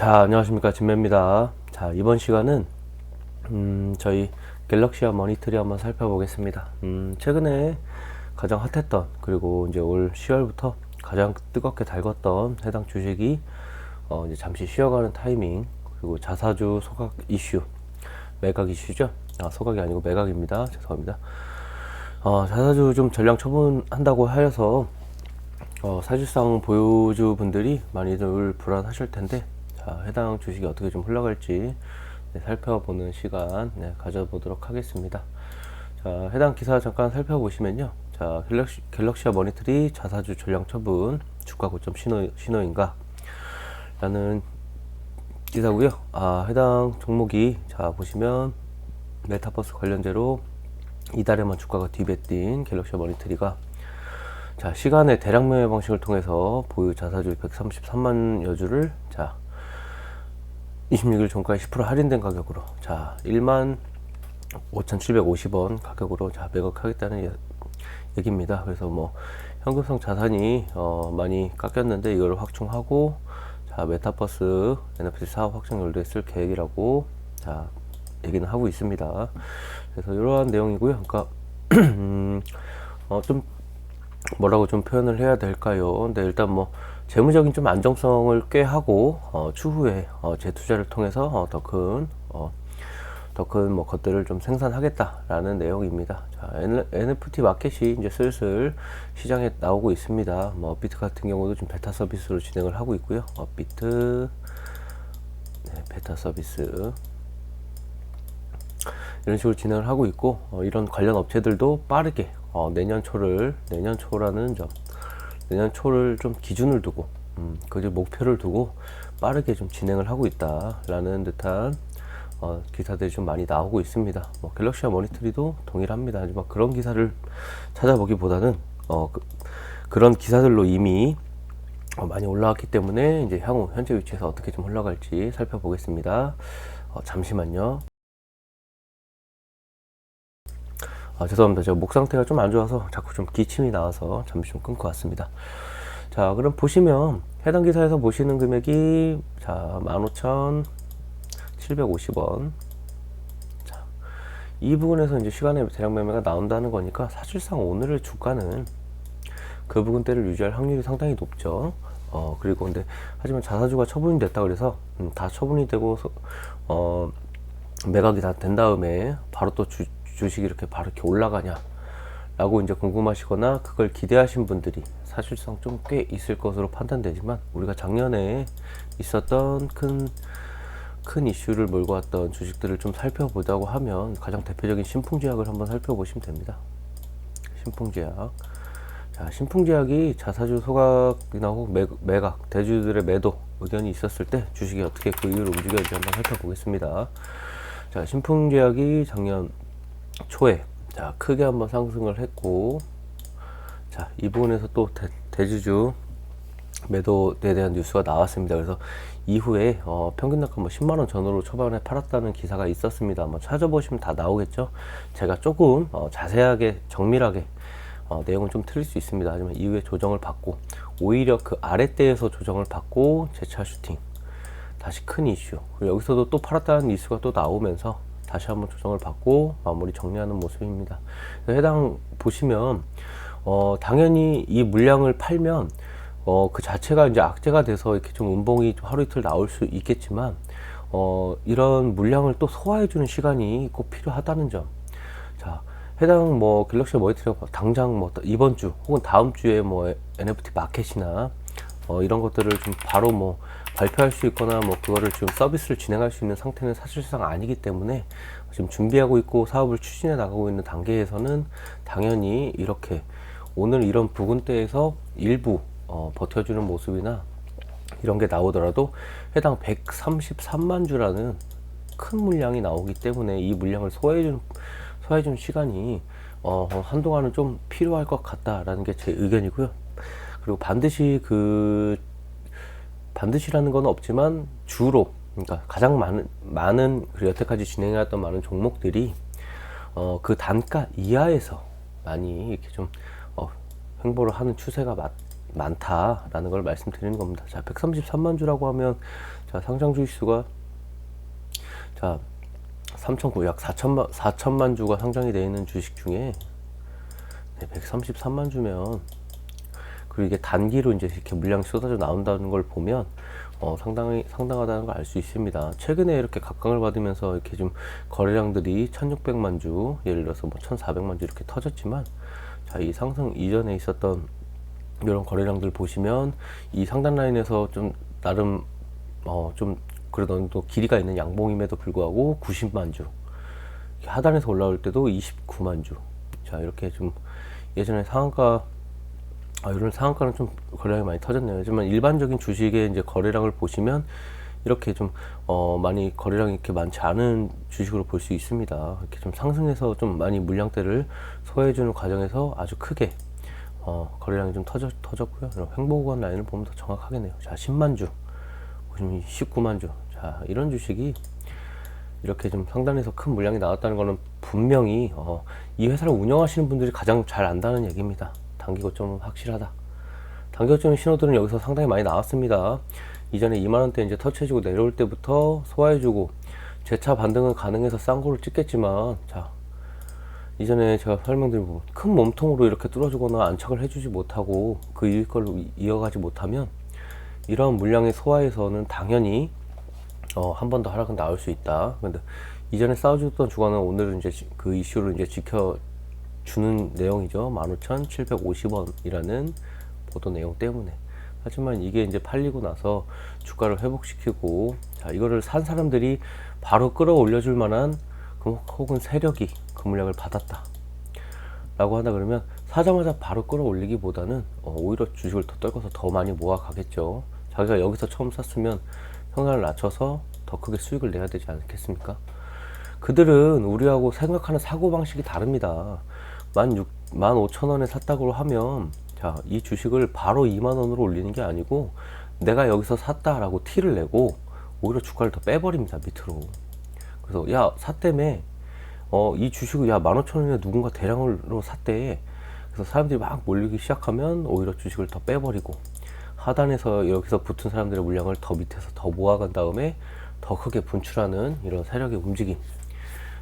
자, 안녕하십니까. 진매입니다. 자, 이번 시간은, 음, 저희 갤럭시와 머니터리 한번 살펴보겠습니다. 음, 최근에 가장 핫했던, 그리고 이제 올 10월부터 가장 뜨겁게 달궜던 해당 주식이, 어, 이제 잠시 쉬어가는 타이밍, 그리고 자사주 소각 이슈, 매각 이슈죠. 아, 소각이 아니고 매각입니다. 죄송합니다. 어, 자사주 좀 전량 처분한다고 하여서, 어, 사실상 보유주 분들이 많이들 불안하실 텐데, 자, 해당 주식이 어떻게 좀 흘러갈지 네, 살펴보는 시간 네, 가져보도록 하겠습니다. 자, 해당 기사 잠깐 살펴보시면요. 자, 갤럭시, 갤럭시와 머니터리 자사주 전량 처분 주가 고점 신호, 신호인가? 라는 기사고요. 아, 해당 종목이 자, 보시면 메타버스 관련제로 이달에만 주가가 뒤배뛴 갤럭시와 머니터리가 자, 시간의 대량 매매 방식을 통해서 보유 자사주 133만 여주를 자, 26일 종가에 10% 할인된 가격으로 자 1만 5,750원 가격으로 자 매각하겠다는 예- 얘기입니다. 그래서 뭐 현금성 자산이 어 많이 깎였는데 이걸 확충하고 자 메타버스 NFT 사업 확장 연도에 쓸 계획이라고 자 얘기는 하고 있습니다. 그래서 이러한 내용이고요. 그러니까 음, 어, 좀 뭐라고 좀 표현을 해야 될까요? 근데 일단 뭐 재무적인 좀 안정성을 꽤 하고 어, 추후에 어, 재투자를 통해서 어, 더큰 어, 더큰 뭐 것들을 좀 생산하겠다라는 내용입니다. 자, NFT 마켓이 이제 슬슬 시장에 나오고 있습니다. 뭐 비트 같은 경우도 지금 베타 서비스로 진행을 하고 있고요. 어, 비트 네, 베타 서비스 이런 식으로 진행을 하고 있고 어, 이런 관련 업체들도 빠르게 어, 내년 초를 내년 초라는 점 내년 초를 좀 기준을 두고 음, 그 목표를 두고 빠르게 좀 진행을 하고 있다라는 듯한 어, 기사들이 좀 많이 나오고 있습니다. 뭐 갤럭시와 머니터리도 동일합니다. 하지만 그런 기사를 찾아보기보다는 어, 그, 런 기사들로 이미 어, 많이 올라왔기 때문에 이제 향후 현재 위치에서 어떻게 좀 흘러갈지 살펴보겠습니다. 어, 잠시만요. 아, 죄송합니다. 제가 목 상태가 좀 안 좋아서 자꾸 좀 기침이 나와서 잠시 좀 끊고 왔습니다. 자, 그럼 보시면 해당 기사에서 보시는 금액이 자, 15,750원. 자, 이 부분에서 이제 시간의 대량 매매가 나온다는 거니까 사실상 오늘의 주가는 그 부분대를 유지할 확률이 상당히 높죠. 어, 그리고 근데 하지만 자사주가 처분이 됐다 그래서 음, 다 처분이 되고 서- 어, 매각이 다 된 다음에 바로 또 주, 주식이 이렇게 바로 이렇게 올라가냐 라고 이제 궁금하시거나 그걸 기대하신 분들이 사실상 좀 꽤 있을 것으로 판단되지만 우리가 작년에 있었던 큰, 큰 이슈를 몰고 왔던 주식들을 좀 살펴보자고 하면 가장 대표적인 신풍제약을 한번 살펴보시면 됩니다. 신풍제약. 자, 신풍제약이 자사주 소각이 나오고 매, 매각, 대주들의 매도 의견이 있었을 때 주식이 어떻게 그 이후로 움직여야지 한번 살펴보겠습니다. 자, 신풍제약이 작년 초에 자 크게 한번 상승을 했고 자이 부분에서 또 대, 주주 매도에 대한 뉴스가 나왔습니다. 그래서 이후에 어, 평균 단가 뭐 10만 원 전후로 초반에 팔았다는 기사가 있었습니다. 한번 찾아보시면 다 나오겠죠. 제가 조금 어, 자세하게 정밀하게 어, 내용은 좀 틀릴 수 있습니다. 하지만 이후에 조정을 받고 오히려 그 아랫대에서 조정을 받고 재차 슈팅 다시 큰 이슈 여기서도 또 팔았다는 이슈가 또 나오면서 다시 한번 조정을 받고 마무리 정리하는 모습입니다. 해당 보시면 어, 당연히 이 물량을 팔면 어, 그 자체가 이제 악재가 돼서 이렇게 좀 운봉이 좀 하루 이틀 나올 수 있겠지만 어, 이런 물량을 또 소화해주는 시간이 꼭 필요하다는 점. 자, 해당 뭐 갤럭시 머니터리가 당장 뭐 이번 주 혹은 다음 주에 뭐 NFT 마켓이나 어, 이런 것들을 좀 바로 뭐 발표할 수 있거나 뭐 그거를 지금 서비스를 진행할 수 있는 상태는 사실상 아니기 때문에 지금 준비하고 있고 사업을 추진해 나가고 있는 단계에서는 당연히 이렇게 오늘 이런 부근대에서 일부 어, 버텨주는 모습이나 이런 게 나오더라도 해당 133만 주라는 큰 물량이 나오기 때문에 이 물량을 소화해주는 소화해주는 시간이 어, 한동안은 좀 필요할 것 같다라는 게 제 의견이고요. 그리고 반드시 그 반드시라는 건 없지만 주로 그러니까 가장 많은 많은 그리고 여태까지 진행해왔던 많은 종목들이 어, 그 단가 이하에서 많이 이렇게 좀 어, 횡보를 하는 추세가 많, 많다라는 걸 말씀드리는 겁니다. 자, 133만 주라고 하면 자, 상장 주식수가 자, 3,900, 약 4천만, 4천만 주가 상장이 되어 있는 주식 중에 네, 133만 주면 그리고 이게 단기로 이제 이렇게 물량이 쏟아져 나온다는 걸 보면 어, 상당히 상당하다는 걸 알 수 있습니다. 최근에 이렇게 각광을 받으면서 이렇게 좀 거래량들이 1,600만 주, 예를 들어서 뭐 1,400만 주 이렇게 터졌지만 자, 이 상승 이전에 있었던 이런 거래량들 보시면 이 상단 라인에서 좀 나름 어, 좀 그래도 정도 길이가 있는 양봉임에도 불구하고 90만 주 하단에서 올라올 때도 29만 주. 자 이렇게 좀 예전에 상한가 아, 이런 상한가는 좀 거래량이 많이 터졌네요. 하지만 일반적인 주식의 이제 거래량을 보시면 이렇게 좀, 어, 많이 거래량이 이렇게 많지 않은 주식으로 볼 수 있습니다. 이렇게 좀 상승해서 좀 많이 물량대를 소화해주는 과정에서 아주 크게, 어, 거래량이 좀 터졌, 터졌고요. 횡보구간 라인을 보면 더 정확하겠네요. 자, 10만 주. 보시면 19만 주. 자, 이런 주식이 이렇게 좀 상단에서 큰 물량이 나왔다는 거는 분명히 어, 이 회사를 운영하시는 분들이 가장 잘 안다는 얘기입니다. 단기 고점은 확실하다. 단기 고점 신호들은 여기서 상당히 많이 나왔습니다. 이전에 2만 원대 이제 터치해주고 내려올 때부터 소화해주고 재차 반등은 가능해서 싼 거를 찍겠지만 자 이전에 제가 설명드린 부분 큰 몸통으로 이렇게 뚫어주거나 안착을 해주지 못하고 그 일걸로 이어가지 못하면 이러한 물량의 소화에서는 당연히 어, 한 번 더 하락은 나올 수 있다. 근데 이전에 싸워줬던 주가는 오늘은 이제 지- 그 이슈를 이제 지켜 주는 내용이죠. 15,750원이라는 보도 내용 때문에. 하지만 이게 이제 팔리고 나서 주가를 회복시키고, 자, 이거를 산 사람들이 바로 끌어올려 줄 만한 그 혹은 세력이 그 물량을 받았다. 라고 한다 그러면 사자마자 바로 끌어올리기보다는 어, 오히려 주식을 더 떨궈서 더 많이 모아가겠죠. 자기가 여기서 처음 샀으면 평단을 낮춰서 더 크게 수익을 내야 되지 않겠습니까? 그들은 우리하고 생각하는 사고방식이 다릅니다. 만 육, 만 오천 원에 샀다고 하면, 자, 이 주식을 바로 2만 원으로 올리는 게 아니고, 내가 여기서 샀다라고 티를 내고, 오히려 주가를 더 빼버립니다, 밑으로. 그래서, 야, 샀다며, 어, 이 주식을, 야, 만 오천 원에 누군가 대량으로 샀대. 그래서 사람들이 막 몰리기 시작하면, 오히려 주식을 더 빼버리고, 하단에서 여기서 붙은 사람들의 물량을 더 밑에서 더 모아간 다음에 더 크게 분출하는 이런 세력의 움직임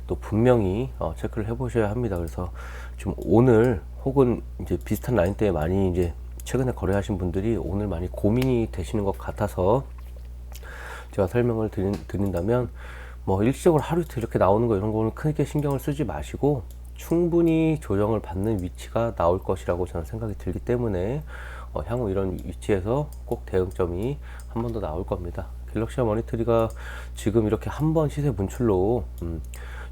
또 분명히 어, 체크를 해보셔야 합니다. 그래서 지금 오늘 혹은 이제 비슷한 라인대에 많이 이제 최근에 거래하신 분들이 오늘 많이 고민이 되시는 것 같아서 제가 설명을 드린, 드린다면 뭐 일시적으로 하루 이틀 이렇게 나오는 거 이런 거는 크게 신경을 쓰지 마시고 충분히 조정을 받는 위치가 나올 것이라고 저는 생각이 들기 때문에 어, 향후 이런 위치에서 꼭 대응점이 한 번 더 나올 겁니다. 갤럭시와 머니터리가 지금 이렇게 한 번 시세 분출로 음,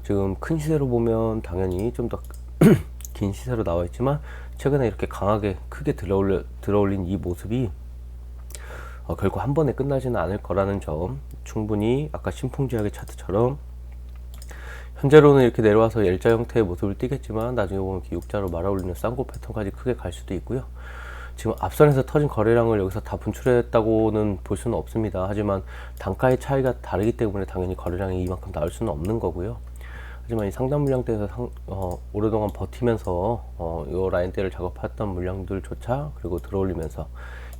지금 큰 시세로 보면 당연히 좀 더 긴 시세로 나와 있지만 최근에 이렇게 강하게 크게 들어올려, 들어올린 이 모습이 어, 결국 한 번에 끝나지는 않을 거라는 점 충분히 아까 신풍지하게 차트처럼 현재로는 이렇게 내려와서 L자 형태의 모습을 띠겠지만 나중에 보면 이렇게 U자로 말아올리는 쌍고 패턴까지 크게 갈 수도 있고요. 지금 앞선에서 터진 거래량을 여기서 다 분출했다고는 볼 수는 없습니다. 하지만 단가의 차이가 다르기 때문에 당연히 거래량이 이만큼 나올 수는 없는 거고요. 하지만 이 상단 물량대에서 상, 어, 오랫동안 버티면서 어, 이 라인대를 작업했던 물량들조차 그리고 들어올리면서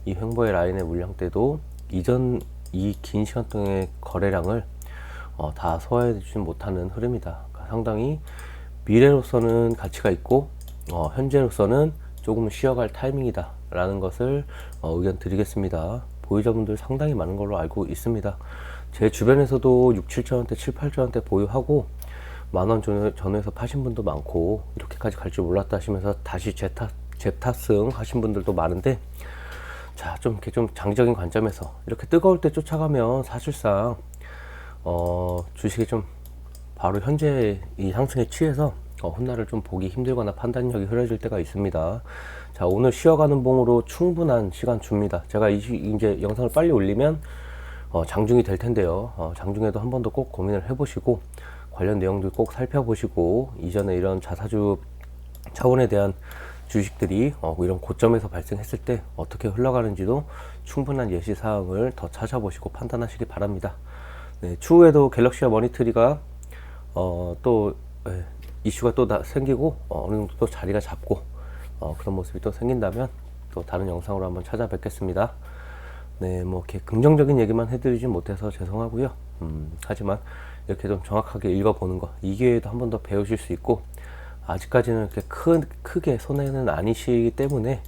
이 횡보의 라인의 물량대도 이전 이 긴 시간 동안의 거래량을 어, 다 소화해 주지 못하는 흐름이다. 그러니까 상당히 미래로서는 가치가 있고 어, 현재로서는 조금 쉬어갈 타이밍이다. 라는 것을 어, 의견 드리겠습니다. 보유자분들 상당히 많은 걸로 알고 있습니다. 제 주변에서도 6, 7천원대, 7, 8천원대 보유하고 만 원 전후에서 파신 분도 많고 이렇게까지 갈 줄 몰랐다 하시면서 다시 재타, 재탑승 하신 분들도 많은데 자, 좀 이렇게 좀 장기적인 관점에서 이렇게 뜨거울 때 쫓아가면 사실상 어, 주식이 좀 바로 현재 이 상승에 취해서 어, 훗날을 좀 보기 힘들거나 판단력이 흐려질 때가 있습니다. 자, 오늘 쉬어가는 봉으로 충분한 시간 줍니다. 제가 이, 시- 이제 영상을 빨리 올리면 어, 장중이 될 텐데요. 어, 장중에도 한 번 더 꼭 고민을 해보시고 관련 내용들 꼭 살펴보시고 이전에 이런 자사주 차원에 대한 주식들이 어, 이런 고점에서 발생했을 때 어떻게 흘러가는지도 충분한 예시 사항을 더 찾아보시고 판단하시기 바랍니다. 네, 추후에도 갤럭시와 머니터리가 어, 또 예, 이슈가 또 나- 생기고 어, 어느 정도 또 자리가 잡고 어, 그런 모습이 또 생긴다면 또 다른 영상으로 한번 찾아뵙겠습니다. 네, 뭐 이렇게 긍정적인 얘기만 해드리지 못해서 죄송하고요. 음, 하지만 이렇게 좀 정확하게 읽어보는 거, 이 기회에도 한 번 더 배우실 수 있고, 아직까지는 이렇게 큰, 크게 손해는 아니시기 때문에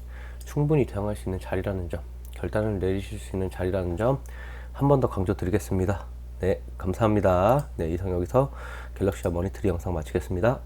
충분히 대응할 수 있는 자리라는 점, 결단을 내리실 수 있는 자리라는 점, 한 번 더 강조드리겠습니다. 네, 감사합니다. 네, 이상 여기서 갤럭시와 머니터리 영상 마치겠습니다.